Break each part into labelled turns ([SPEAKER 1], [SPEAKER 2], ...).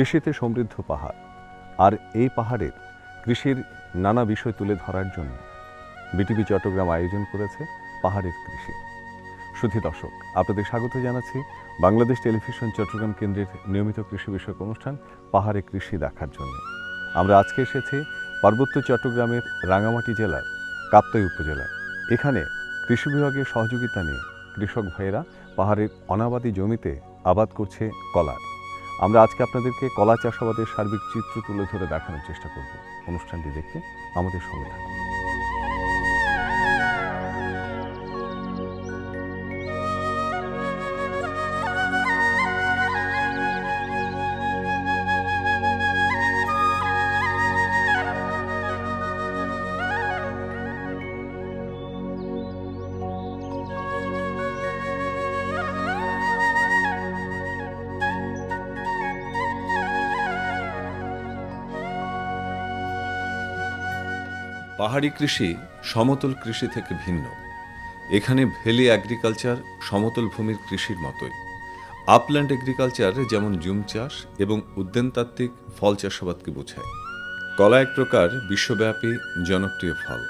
[SPEAKER 1] কৃষিতে সমৃদ্ধ পাহাড়। আর এই পাহাড়ের কৃষির নানা বিষয় তুলে ধরার জন্য বিটিভি চট্টগ্রাম আয়োজন করেছে পাহাড়ের কৃষি। সুধী দর্শক, আপনাদের স্বাগত জানাচ্ছি বাংলাদেশ টেলিভিশন চট্টগ্রাম কেন্দ্রের নিয়মিত কৃষি বিষয়ক অনুষ্ঠান পাহাড়ে কৃষি দেখার জন্য। আমরা আজকে এসেছি পার্বত্য চট্টগ্রামের রাঙামাটি জেলার কাপ্তাই উপজেলায়। এখানে কৃষি বিভাগের সহযোগিতা নিয়ে কৃষক ভাইয়েরা পাহাড়ের অনাবাদী জমিতে আবাদ করছে কলার। আমরা আজকে আপনাদেরকে কলা চাষাবাদের সার্বিক চিত্র তুলে ধরে দেখানোর চেষ্টা করব। অনুষ্ঠানটি দেখতে আমাদের সঙ্গে থাকুন।
[SPEAKER 2] পাহাড়ি কৃষি সমতল কৃষি থেকে ভিন্ন। এখানে ভেলি অ্যাগ্রিকালচার সমতল ভূমির কৃষির মতোই। আপল্যান্ড এগ্রিকালচার যেমন জুম চাষ এবং উদ্যানতাত্ত্বিক ফল চাষাবাদকে বোঝায়। কলা এক প্রকার বিশ্বব্যাপী জনপ্রিয় ফল।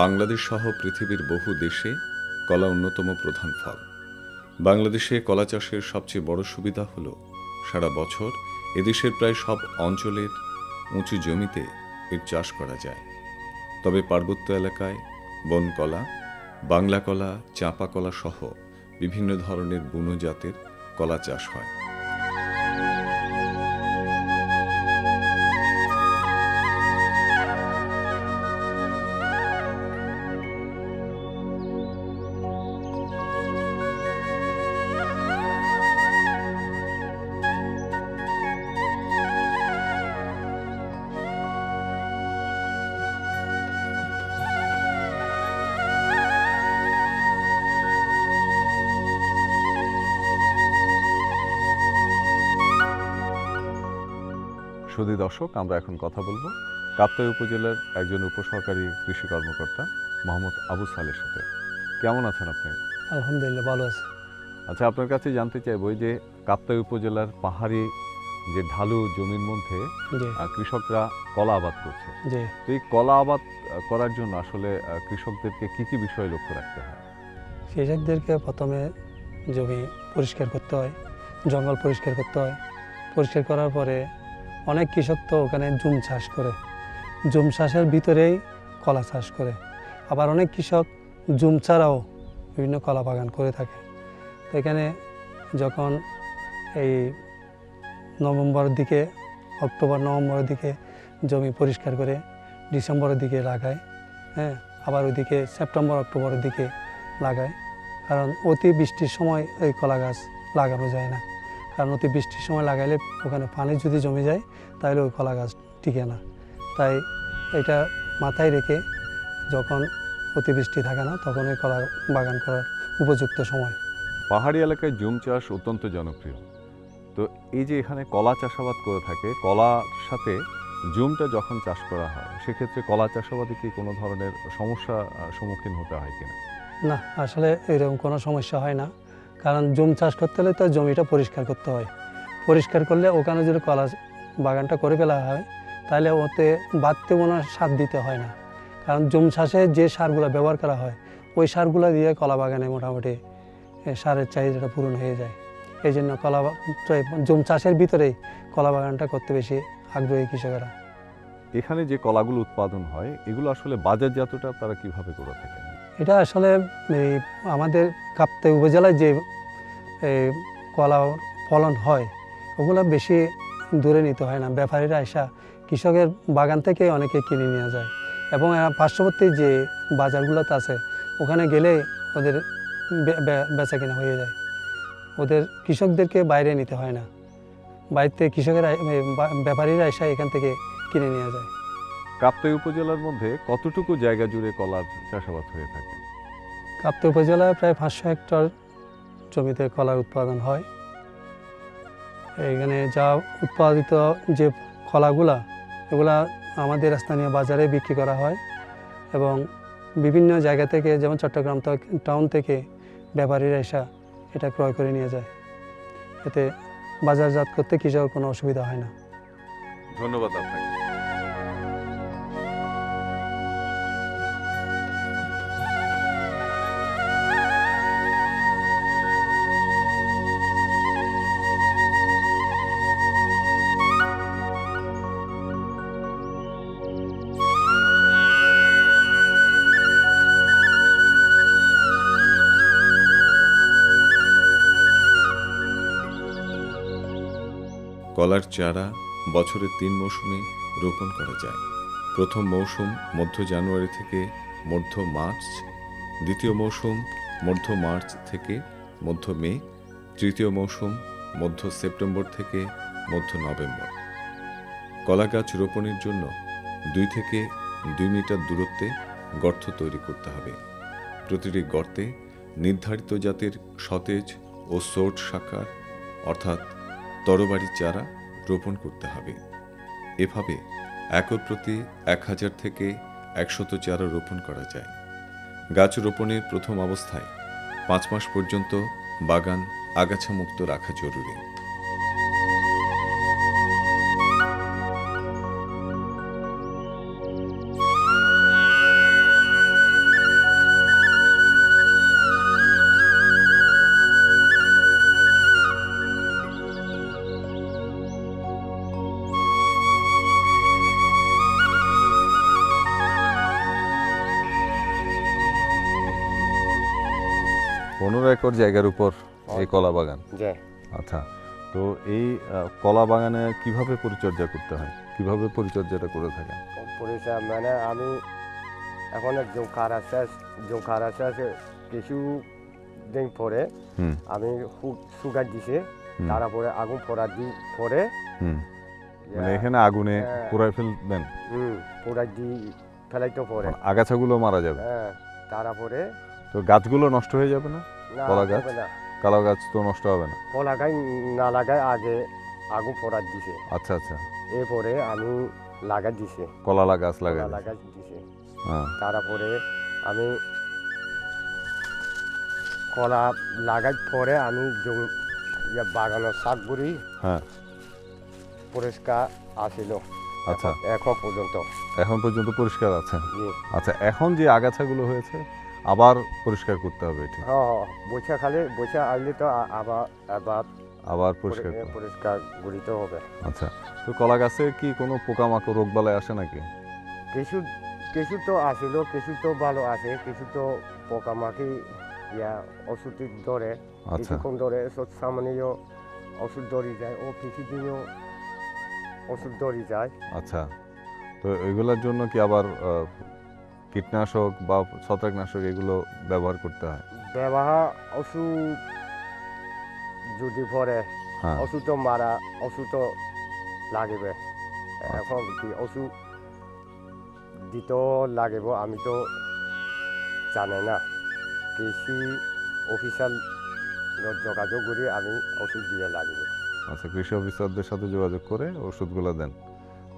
[SPEAKER 2] বাংলাদেশ সহ পৃথিবীর বহু দেশে কলা অন্যতম প্রধান ফল। বাংলাদেশে কলা চাষের সবচেয়ে বড় সুবিধা হল, সারা বছর এদেশের প্রায় সব অঞ্চলের উঁচু জমিতে এর চাষ করা যায়। তবে পার্বত্য এলাকায় বনকলা বাংলা কলা, চাঁপা কলা সহ বিভিন্ন ধরনের বুনো জাতের কলা চাষ হয়।
[SPEAKER 1] সুধী দর্শক আমরা এখন কথা বলব কাপ্তাই উপজেলার একজন উপসহকারী কৃষি কর্মকর্তা মোহাম্মদ আবু সালের সাথে। কেমন আছেন আপনি?
[SPEAKER 3] আলহামদুলিল্লাহ ভালো আছে।
[SPEAKER 1] আচ্ছা আপনার কাছে জানতে চাইব যে কাপ্তাই উপজেলার পাহাড়ি যে ঢালু জমির মধ্যে কৃষকরা কলা আবাদ করছে। তো এই কলা আবাদ করার জন্য আসলে কৃষকদেরকে কি কি বিষয় লক্ষ্য রাখতে হয়?
[SPEAKER 3] কৃষকদেরকে প্রথমে জমি পরিষ্কার করতে হয় জঙ্গল পরিষ্কার করতে হয়। পরিষ্কার করার পরে অনেক কৃষক তো ওখানে জুম চাষ করে। জুম চাষের ভিতরেই কলা চাষ করে। আবার অনেক কৃষক জুম ছাড়াও বিভিন্ন কলা বাগান করে থাকে। তো এখানে যখন এই নভেম্বরের দিকে, অক্টোবর নভেম্বরের দিকে জমি পরিষ্কার করে ডিসেম্বরের দিকে লাগায় হ্যাঁ আবার ওইদিকে সেপ্টেম্বর অক্টোবরের দিকে লাগায়। কারণ অতি বৃষ্টির সময় ওই কলা গাছ লাগানো যায় না। কারণ অতি বৃষ্টির সময় লাগাইলে ওখানে পানি যদি জমে যায় তাহলে ওই কলা গাছ টিকে না। তাই এটা মাথায় রেখে যখন অতিবৃষ্টি থাকে না তখন ওই কলা বাগান করার উপযুক্ত সময়।
[SPEAKER 1] পাহাড়ি এলাকায় জুম চাষ অত্যন্ত জনপ্রিয়। তো এই যে এখানে কলা চাষাবাদ করে থাকে কলার সাথে জুমটা যখন চাষ করা হয় সেক্ষেত্রে কলা চাষাবাদে কি কোনো ধরনের সমস্যা সম্মুখীন হতে হয় কিনা?
[SPEAKER 3] না আসলে এরকম কোনো সমস্যা হয় না। কারণ জুম চাষ করতে হলে তো জমিটা পরিষ্কার করতে হয়। পরিষ্কার করলে ওখানে যদি কলা বাগানটা করে ফেলা হয়, তাহলে ওতে বাড়তে কোনো সার দিতে হয় না। কারণ জুম চাষে যে সারগুলো ব্যবহার করা হয়, ওই সারগুলো দিয়ে কলা বাগানে মোটামুটি সারের চাহিদাটা পূরণ হয়ে যায়। এই জন্য কলা জুম চাষের ভিতরেই কলা বাগানটা করতে বেশি আগ্রহী কৃষকেরা।
[SPEAKER 1] এখানে যে কলাগুলো উৎপাদন হয়, এগুলো আসলে বাজারজাতটা তারা কীভাবে করে থাকেন?
[SPEAKER 3] এটা আসলে আমাদের কাপ্তে উপজেলায় যে কলা ফলন হয়, ওগুলো বেশি দূরে নিতে হয় না। ব্যাপারীরা আসা কৃষকের বাগান থেকে অনেকে কিনে নিয়ে যায়। এবং পার্শ্ববর্তী যে বাজারগুলোতে আছে, ওখানে গেলে ওদের বেচা কিনা হয়ে যায়। ওদের কৃষকদেরকে বাইরে নিতে হয় না। বাইরে কৃষকেরা ব্যাপারীরা এসে এখান থেকে কিনে নিয়ে যায়।
[SPEAKER 1] কাপ্তাই উপজেলার মধ্যে কতটুকু জায়গা জুড়ে কলার চাষাবাদ হয়ে থাকে?
[SPEAKER 3] কাপ্ত উপজেলায় প্রায় পাঁচশো হেক্টর জমিতে কলার উৎপাদন হয়। এখানে যা উৎপাদিত যে কলাগুলা এগুলা আমাদের স্থানীয় বাজারে বিক্রি করা হয় এবং বিভিন্ন জায়গা থেকে যেমন চট্টগ্রাম টাউন থেকে ব্যাপারীরা এসা এটা ক্রয় করে নিয়ে যায়। এতে বাজারজাত করতে কৃষকের কোনো অসুবিধা হয় না।
[SPEAKER 1] ধন্যবাদ আপনাকে।
[SPEAKER 2] কলার চারা বছরের তিন মৌসুমে রোপণ করা যায়। প্রথম মৌসুম মধ্য জানুয়ারি থেকে মধ্য মার্চ, দ্বিতীয় মৌসুম মধ্য মার্চ থেকে মধ্য মে, তৃতীয় মৌসুম মধ্য সেপ্টেম্বর থেকে মধ্য নভেম্বর। কলা গাছ রোপণের জন্য দুই থেকে দুই মিটার দূরত্বে গর্ত তৈরি করতে হবে। প্রতিটি গর্তে নির্ধারিত জাতের সতেজ ও সোট শাখার, অর্থাৎ তরবারি চারা রোপণ করতে হবে। এভাবে একর প্রতি এক হাজার থেকে একশত চারা রোপণ করা যায়। গাছ রোপণের প্রথম অবস্থায় পাঁচ মাস পর্যন্ত বাগান আগাছামুক্ত রাখা জরুরি।
[SPEAKER 1] একর জায়গার উপর এই কলা বাগান? আচ্ছা তো এই কলা বাগানে কীভাবে পরিচর্যা করতে হয়? কীভাবে পরিচর্যাটা করে থাকেন?
[SPEAKER 4] পরিষ্কার মানে আমি এখন যে খারা শেষ যে খারা শেষ কিছু দিন পরে আমি সুগার দিছে তারপরে আগুন পড়া দিন পরে
[SPEAKER 1] মানে এখানে আগুনে
[SPEAKER 4] হ্যাঁ।
[SPEAKER 1] পুরাই ফেলবেন
[SPEAKER 4] হুম পোড়া দি ফেলাইতে পরে।
[SPEAKER 1] মানে আগাছাগুলো মারা যাবে?
[SPEAKER 4] হ্যাঁ তারপরে
[SPEAKER 1] তো গাছগুলো নষ্ট হয়ে যাবে না? কলা গাছ? কলা গাছ তো নষ্ট হবে না?
[SPEAKER 4] কলা গাছ না লাগায় আগে আগুন পড়া দিছে।
[SPEAKER 1] আচ্ছা আচ্ছা।
[SPEAKER 4] এরপরে আমি লাগাই দিছে।
[SPEAKER 1] কলা গাছ লাগাই
[SPEAKER 4] দিছে?
[SPEAKER 1] হ্যাঁ।
[SPEAKER 4] তারপরে আমি কলা লাগাই পরে আমি বাগানের শাকগুড়ি
[SPEAKER 1] হ্যাঁ।
[SPEAKER 4] পরিষ্কার আসিল।
[SPEAKER 1] আচ্ছা।
[SPEAKER 4] এখন পর্যন্ত।
[SPEAKER 1] এখন পর্যন্ত পরিষ্কার আছে? আচ্ছা এখন যে আগাছাগুলো হয়েছে আবার পরিষ্কার করতে হবে এটি
[SPEAKER 4] বৈশা খালে বৈশা আসলে তো আবার আবার
[SPEAKER 1] আবার পরিষ্কার
[SPEAKER 4] পরিষ্কার গুলিতে হবে।
[SPEAKER 1] আচ্ছা তো কলা গাছে কি কোনো পোকামাকড় রোগ বালাই আসে নাকি?
[SPEAKER 4] কিছু কিছু তো আসিল কিছু তো ভালো আছে কিছু তো পোকামাকি ইয়া ওষুধ ধরে
[SPEAKER 1] আচ্ছা।
[SPEAKER 4] কিছুক্ষণ ধরে সব সামান্য ওষুধ ধরে যায় ও কিছুদিনও ওষুধ ধরে যায়।
[SPEAKER 1] আচ্ছা তো এগুলোর জন্য কি আবার কীটনাশক বা ছত্রাকনাশক এগুলো ব্যবহার করতে হয়।
[SPEAKER 4] ব্যবহার ওষুধ যদি পরে
[SPEAKER 1] হ্যাঁ।
[SPEAKER 4] ওষুধ তো মারা ওষুধ তো লাগবে। এখন কি ওষুধ দিতেও লাগবে আমি তো জানে না। কৃষি অফিসার যোগাযোগ করে আমি ওষুধ দিয়ে লাগিব।
[SPEAKER 1] আচ্ছা কৃষি অফিসারদের সাথে যোগাযোগ করে ওষুধগুলো দেন।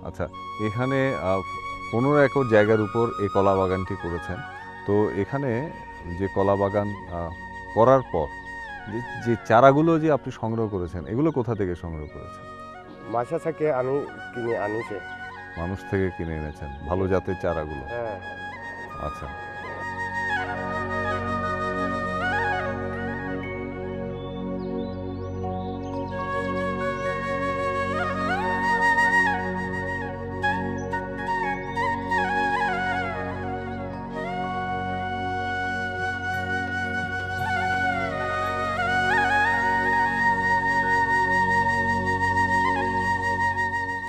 [SPEAKER 1] আচ্ছা এখানে পনেরো একর জায়গার উপর এই কলা বাগানটি করেছেন। তো এখানে যে কলা বাগান করার পর যে- চারাগুলো যে আপনি সংগ্রহ করেছেন এগুলো কোথা থেকে সংগ্রহ করেছেন?
[SPEAKER 4] মাসা থেকে আমি কিনে আনিছে।
[SPEAKER 1] মানুষ থেকে কিনে এনেছেন ভালো জাতের চারাগুলো?
[SPEAKER 4] হ্যাঁ।
[SPEAKER 1] আচ্ছা।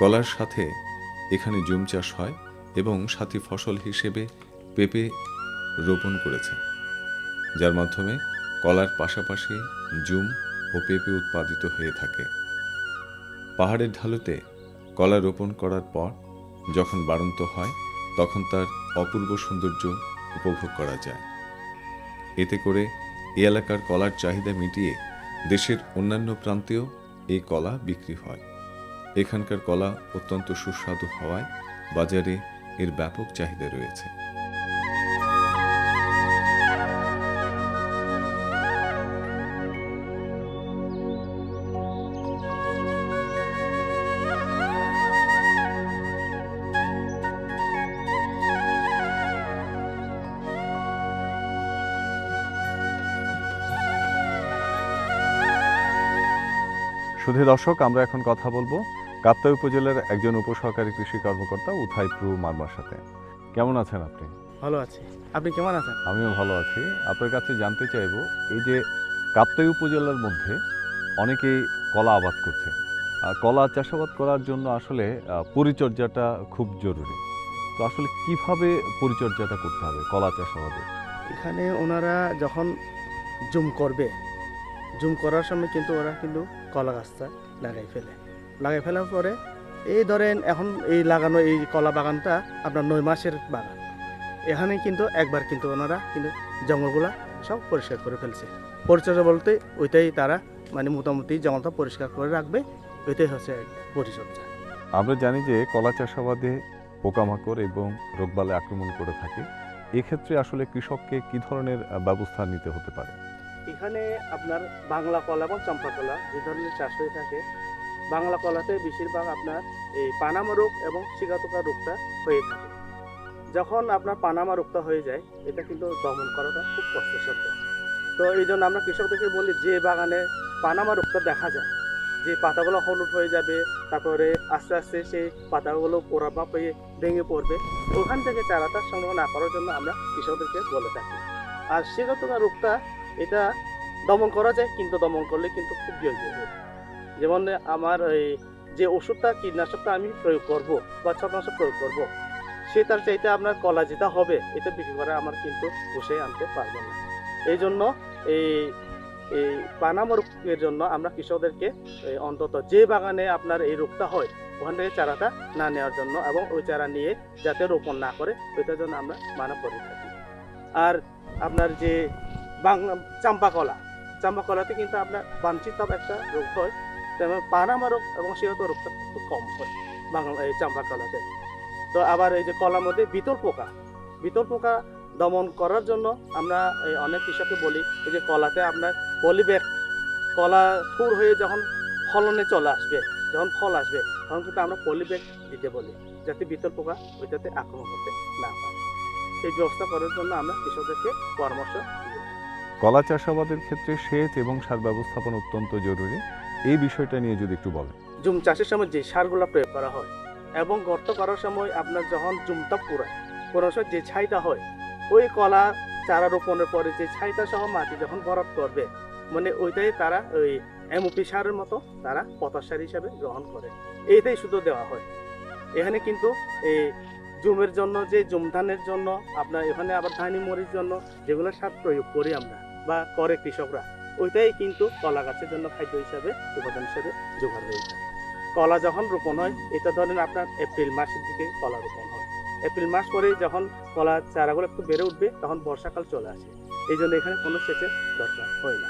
[SPEAKER 2] কলার সাথে এখানে জুম চাষ হয় এবং সাথী ফসল হিসেবে পেঁপে রোপণ করেছে, যার মাধ্যমে কলার পাশাপাশি জুম ও পেঁপে উৎপাদিত হয়ে থাকে। পাহাড়ের ঢালুতে কলা রোপণ করার পর যখন বাড়ন্ত হয়, তখন তার অপূর্ব সৌন্দর্য উপভোগ করা যায়। এতে করে এ এলাকার কলার চাহিদা মিটিয়ে দেশের অন্যান্য প্রান্তেও এই কলা বিক্রি হয়। এখানকার কলা অত্যন্ত সুস্বাদু হওয়ায় বাজারে এর ব্যাপক চাহিদা রয়েছে।
[SPEAKER 1] শুধু দর্শক আমরা এখন কথা বলব কাপ্তাই উপজেলার একজন উপসহকারী কৃষি কর্মকর্তা উথাই প্রু মার্মার সাথে। কেমন আছেন আপনি?
[SPEAKER 5] ভালো আছি। আপনি কেমন আছেন?
[SPEAKER 1] আমিও ভালো আছি। আপনার কাছে জানতে চাইব এই যে কাপ্তাই উপজেলার মধ্যে অনেকেই কলা আবাদ করছে। আর কলা চাষাবাদ করার জন্য আসলে পরিচর্যাটা খুব জরুরি। তো আসলে কীভাবে পরিচর্যাটা করতে হবে কলা চাষাবাদে?
[SPEAKER 5] এখানে ওনারা যখন জুম করবে জুম করার সময় কিন্তু ওরা কিন্তু কলা গাছটা লাগাই ফেলে। লাগাই ফেলার পরে এই ধরেন এখন এই লাগানো এই কলা বাগানটা আপনার নয় মাসের বাগান। এখানে কিন্তু একবার কিন্তু ওনারা কিন্তু জঙ্গলগুলা সব পরিষ্কার করে ফেলছে। পরিচর্যা বলতে ওইটাই তারা মানে মোটামুটি জঙ্গলটা পরিষ্কার করে রাখবে, ওইটাই হচ্ছে পরিচর্যা।
[SPEAKER 1] আমরা জানি যে কলা চাষাবাদে পোকামাকড় এবং রোগবালে আক্রমণ করে থাকে। এক্ষেত্রে আসলে কৃষককে কি ধরনের ব্যবস্থা নিতে হতে পারে?
[SPEAKER 5] এখানে আপনার বাংলা কলা এবং চম্পা কলা যে ধরনের চাষ হয়ে থাকে, বাংলা কলাতে বেশিরভাগ আপনার এই পানামা রোগ এবং শিকাতোকা রোগটা হয়ে থাকে। যখন আপনার পানামা রোগটা হয়ে যায়, এটা কিন্তু দমন করাটা খুব কষ্টসাধ্য। তো এই জন্য আমরা কৃষকদেরকে বলি, যে বাগানে পানামা রোগটা দেখা যায়, যে পাতাগুলো হলুদ হয়ে যাবে, তারপরে আস্তে আস্তে সেই পাতাগুলো পোড়াবা পেয়ে ভেঙে পড়বে, ওখান থেকে চারাটা সংগ্রহ না করার জন্য আমরা কৃষকদেরকে বলে থাকি। আর শিকাতোকা রোগটা এটা দমন করা যায়, কিন্তু দমন করলে কিন্তু খুব ব্যয়বহুল যেমন, আমার এই যে ওষুধটা, কীটনাশকটা আমি প্রয়োগ করব বা ছত্রাকনাশক প্রয়োগ করব, সে তার চাইতে আপনার কলা যেটা হবে, এটা বিক্রি করে আমার কিন্তু বসে আনতে পারব না। এই জন্য এই এই পানামা রোগের জন্য আমরা কৃষকদেরকে অন্তত যে বাগানে আপনার এই রোগটা হয়, ওখান থেকে চারাটা না নেওয়ার জন্য এবং ওই চারা নিয়ে যাতে রোপণ না করে, ওইটার জন্য আমরা মানা করে থাকি আর আপনার যে চাম্পা কলা চাম্পা কলাতে কিন্তু আপনার বাঞ্ছিত একটা রোগ হয়। তেমন পানামা রোগ এবং সেহেতু রোগটা খুব কম হয় বাংলা, এই চাম্পা কলাতে তো আবার এই যে কলার মধ্যে বিতল পোকা। বিতল পোকা দমন করার জন্য আমরা অনেক কৃষককে বলি, এই যে কলাতে আপনার পলিব্যাগ, কলা থুর হয়ে যখন ফলনে চলে আসবে, যখন ফল আসবে, তখন কিন্তু আমরা পলিব্যাগ দিতে বলি, যাতে বিতল পোকা ওইটাতে আক্রমণ করতে না পারে। এই ব্যবস্থা করার জন্য আমরা কৃষকদেরকে পরামর্শ।
[SPEAKER 1] কলা চাষাবাদের ক্ষেত্রে সেচ এবং সার ব্যবস্থাপনা অত্যন্ত জরুরি। এই বিষয়টা নিয়ে যদি একটু বলেন।
[SPEAKER 5] জুম চাষের সময় যে সারগুলো প্রয়োগ করা হয় এবং গর্ত করার সময় আপনার যখন জুমটা পুরায় কোনো সময় যে ছাইটা হয়, ওই কলা চারা রোপণের পরে যে ছাইটা সহ মাটি যখন ভরাট করবে মানে ওইটাই তারা ওই এমওপি সারের মতো তারা পটাশ সার হিসাবে গ্রহণ করে। এইটাই শুধু দেওয়া হয়। এখানে কিন্তু এই জুমের জন্য যে জুম ধানের জন্য, আপনার এখানে আবার ধানি মরির জন্য যেগুলো সার প্রয়োগ করি আমরা বা করে কৃষকরা। ওইটাই কিন্তু কলা গাছের জন্য খাদ্য হিসাবে, উপাদান হিসাবে জোগাড় হয়ে থাকে। কলা যখন রোপণ হয়, এটা ধরেন আপনার এপ্রিল মাসের দিকে কলা রোপণ হয়। এপ্রিল মাস পরে যখন কলা চারাগুলো একটু বেড়ে উঠবে, তখন বর্ষাকাল চলে আসে। এই জন্য এখানে কোনো সেচের দরকার হয় না।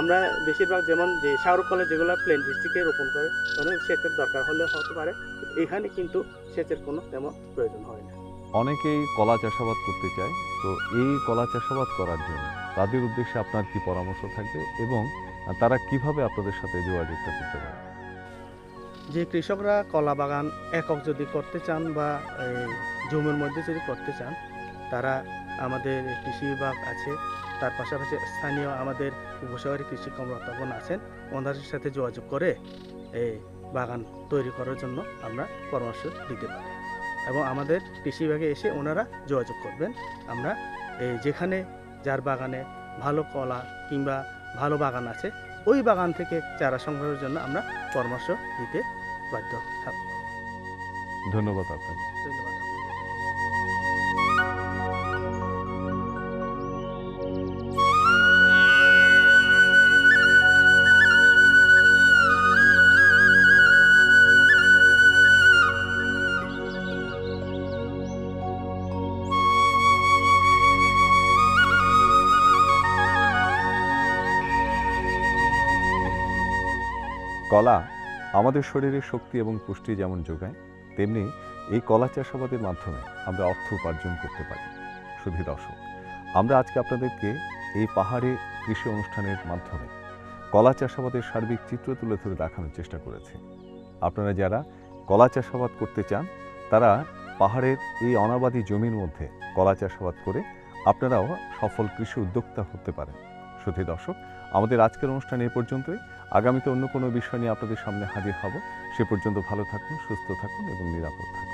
[SPEAKER 5] আমরা বেশিরভাগ যেমন যে শাহরুখ কলে যেগুলো প্লেন ডিস্ট্রিক্টে রোপণ করে তখন সেচের দরকার হলে হতে পারে, এখানে কিন্তু সেচের কোনো তেমন প্রয়োজন হয় না।
[SPEAKER 1] অনেকেই কলা চাষাবাদ করতে চায়, তো এই কলা চাষাবাদ করার জন্য তাদের উদ্দেশ্যে আপনার কি পরামর্শ থাকবে এবং তারা কীভাবে আপনাদের সাথে যোগাযোগটা করতে পারে?
[SPEAKER 5] যে কৃষকরা কলা বাগান একক যদি করতে চান বা জমির মধ্যে যদি করতে চান, তারা আমাদের কৃষি বিভাগ আছে, তার পাশাপাশি স্থানীয় আমাদের উপসহকারী কৃষি কর্মকর্তাগণ আছেন, ওনাদের সাথে যোগাযোগ করে এই বাগান তৈরি করার জন্য আমরা পরামর্শ দিতে পারি। এবং আমাদের কৃষি বিভাগে এসে ওনারা যোগাযোগ করবেন। আমরা এই যেখানে যার বাগানে ভালো কলা কিংবা ভালো বাগান আছে ওই বাগান থেকে চারা সংগ্রহের জন্য আমরা পরামর্শ দিতে বাধ্য থাকব
[SPEAKER 1] ধন্যবাদ আপনাকে।
[SPEAKER 5] ধন্যবাদ।
[SPEAKER 1] কলা আমাদের শরীরে শক্তি এবং পুষ্টি যেমন যোগায়, তেমনি এই কলা চাষাবাদের মাধ্যমে আমরা অর্থ উপার্জন করতে পারি। শুধু দর্শক, আমরা আজকে আপনাদেরকে এই পাহাড়ে কৃষি অনুষ্ঠানের মাধ্যমে কলা চাষাবাদের সার্বিক চিত্র তুলে ধরে দেখানোর চেষ্টা করেছি। আপনারা যারা কলা চাষাবাদ করতে চান, তারা পাহাড়ের এই অনাবাদী জমির মধ্যে কলা চাষাবাদ করে আপনারাও সফল কৃষি উদ্যোক্তা হতে পারেন। শুধু দর্শক, আমাদের আজকের অনুষ্ঠান এ পর্যন্তই। আগামীতে অন্য কোনো বিষয় নিয়ে আপনাদের সামনে হাজির হব। সে পর্যন্ত ভালো থাকুন, সুস্থ থাকুন এবং নিরাপদ থাকুন।